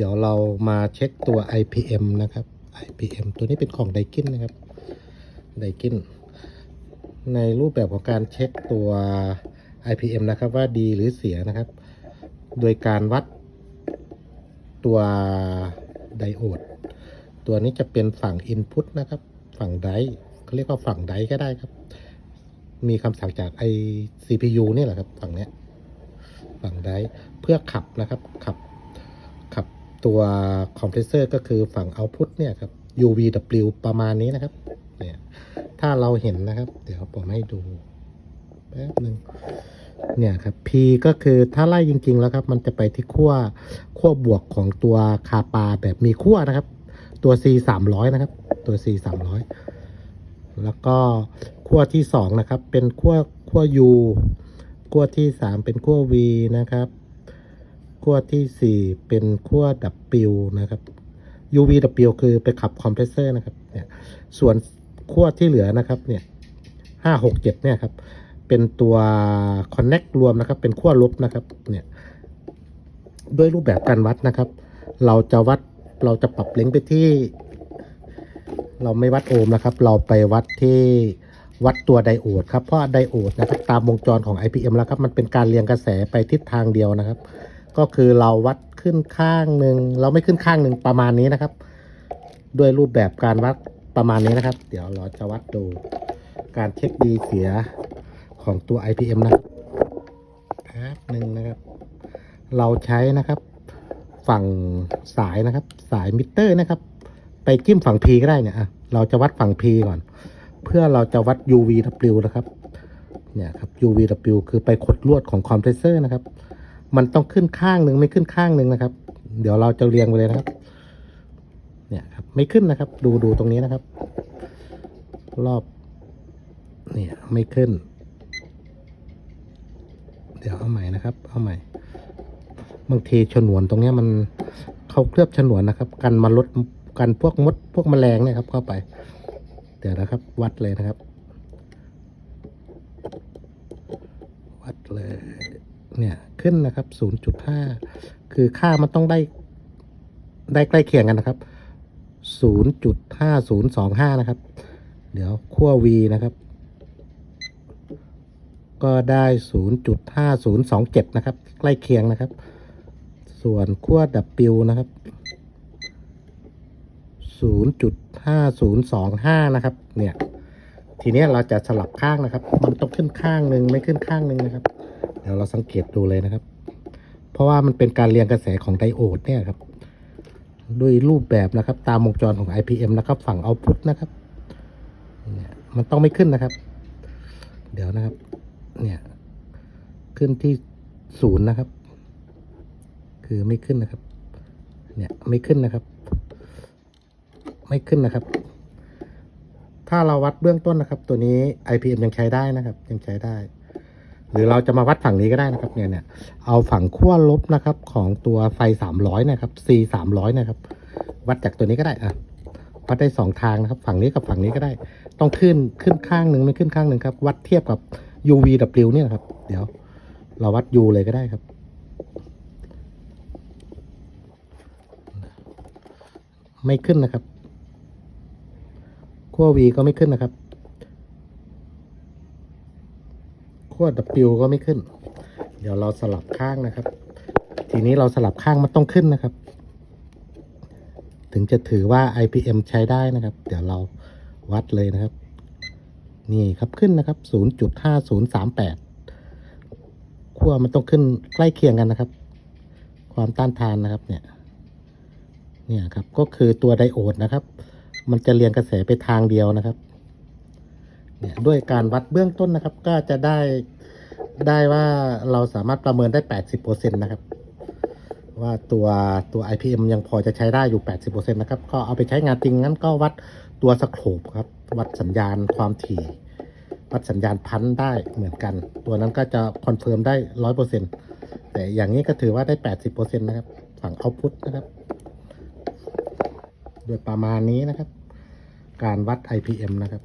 เดี๋ยวเรามาเช็คตัว IPM นะครับ IPM ตัวนี้เป็นของไดกินนะครับไดกินในรูปแบบของการเช็คตัว IPM นะครับว่าดีหรือเสียนะครับ โดยการวัดตัวไดโอด ตัวนี้จะเป็นฝั่ง Input นะครับ ฝั่งไดเขาเรียกว่าฝั่งไดก็ได้ครับ มีคำสั่งจากไอ CPU นี่แหละครับ ฝั่งเนี้ยฝั่งไดเพื่อขับนะครับขับขับ ตัวคอมเพรสเซอร์ก็คือฝั่ง Output เนี่ยครับ UVW ประมาณนี้นะครับเนี่ยถ้าเราเห็นนะครับ เดี๋ยวผมให้ดูแป๊บหนึ่งเนี่ยครับ P ก็คือถ้าไล่จริง ๆ แล้วครับ มันจะไปที่ขั้วขั้วบวกของตัวคาปาแบบมีขั้วนะครับ ตัว C 300 นะครับ ตัว C 300 แล้วก็ขั้วที่สองนะครับ เป็นขั้วขั้ว U ขั้วที่สามเป็นขั้ว V นะครับ ขั้วที่สี่เป็นขั้ว W นะครับ UVW คือไปขับคอมเพรสเซอร์นะครับเนี่ยส่วนขั้วที่เหลือนะครับเนี่ยห้าหกเจ็ดเนี่ยครับเป็นตัว Connect รวมนะครับ เป็นขั้วลบนะครับเนี่ยด้วยรูปแบบการวัดนะครับ เราจะวัดเราจะปรับเล็งไปที่ เราไม่วัดโอห์มนะครับ เราไปวัดที่วัดตัวไดโอดครับ เพราะไดโอดนะครับตามวงจรของ IPM แล้วครับ มันเป็นการเรียงกระแสไปทิศทางเดียวนะครับ ก็คือเราวัดขึ้นข้างหนึ่งเราไม่ขึ้นข้างหนึ่งประมาณนี้นะครับ ด้วยรูปแบบการวัดประมาณนี้นะครับ เดี๋ยวเราจะวัดดูการเช็คดีเสียของตัว IPM นะครับแป๊บหนึ่งนะครับ เราใช้นะครับฝั่งสายนะครับ สายมิเตอร์นะครับ ไปจิ้มฝั่ง P ก็ได้เนี่ยอะเราจะวัดฝั่ง P ก่อน เพื่อเราจะวัด UVW นะครับ เนี่ยครับ UVW คือไปขดลวดของคอมเพรสเซอร์นะครับ มันต้องขึ้นข้างหนึ่งไม่ขึ้นข้างหนึ่งนะครับ เดี๋ยวเราจะเรียงไปเลยนะครับ เนี่ยครับ ไม่ขึ้นนะครับ ดูดูตรงนี้นะครับ รอบ เนี่ยไม่ขึ้น เดี๋ยวเอาใหม่นะครับ เอาใหม่ บางทีฉนวนตรงนี้มันเขาเคลือบฉนวนนะครับ กันมาลดกันพวกมดพวกแมลงเนะครับ เข้าไป เดี๋ยวนะครับ วัดเลยนะครับ วัดเลย เนี่ยขึ้นนะครับ 0.5 คือค่ามันต้องได้ ได้ใกล้เคียงกันนะครับ 0.5025 นะครับ เดี๋ยวขั้ว V นะครับ ก็ได้ 0.5027 นะครับ ใกล้เคียงนะครับ ส่วนขั้ว W นะครับ 0.5025 นะครับ เนี่ย ทีนี้เราจะสลับข้างนะครับ มันต้องขึ้นข้างหนึ่งไม่ขึ้นข้างหนึ่งนะครับ ดี๋ยวเราสังเกตดูเลยนะครับ เพราะว่ามันเป็นการเรียงกระแสของไดโอดเนี่ยครับด้วยรูปแบบนะครับ ตามวงจรของ IPM นะครับ ฝั่งเอาพุทนะครับเนี่ยมันต้องไม่ขึ้นนะครับ เดี๋ยวนะครับ เนี่ยขึ้นที่ศูนย์นะครับ คือไม่ขึ้นนะครับ เนี่ยไม่ขึ้นนะครับ ไม่ขึ้นนะครับ ถ้าเราวัดเบื้องต้นนะครับ ตัวนี้ IPM ยังใช้ได้นะครับ ยังใช้ได้ หรือเราจะมาวัดฝั่งนี้ก็ได้นะครับเนี่ยเนี่ยเอาฝั่งขั้วลบนะครับของตัวไฟ300นะครับ C 300นะครับ วัดจากตัวนี้ก็ได้อะวัดได้สองทางนะครับ ฝั่งนี้กับฝั่งนี้ก็ได้ ต้องขึ้นขึ้นข้างหนึ่งไม่ขึ้นข้างหนึ่งครับ วัดเทียบกับ UVW เนี่ยครับ เดี๋ยว เราวัด U เลยก็ได้ครับ ไม่ขึ้นนะครับขั้ว V ก็ไม่ขึ้นนะครับ ขั้ว W ก็ไม่ขึ้น เดี๋ยวเราสลับข้างนะครับ ทีนี้เราสลับข้างมันต้องขึ้นนะครับ ถึงจะถือว่า IPM ใช้ได้นะครับ เดี๋ยวเราวัดเลยนะครับ นี่ครับขึ้นนะครับ 0.5038ขั้วมันต้องขึ้นใกล้เคียงกันนะครับ ความต้านทานนะครับเนี่ยเนี่ยครับก็คือตัวไดโอดนะครับ มันจะเรียงกระแสไปทางเดียวนะครับ เนี่ยด้วยการวัดเบื้องต้นนะครับ ก็จะได้ได้ว่าเราสามารถประเมินได้ 80%นะครับ ว่าตัวตัว IPM ยังพอจะใช้ได้อยู่ 80%นะครับ ก็เอาไปใช้งานจริงงั้นก็วัดตัวสโคปครับ วัดสัญญาณความถี่ วัดสัญญาณพันธ์ได้เหมือนกัน ตัวนั้นก็จะคอนเฟิร์มได้ 100%แต่อย่างนี้ก็ถือว่าได้ 80%นะครับ ฝั่งเอาพุทนะครับ โดยประมาณนี้นะครับ การวัด IPM นะครับ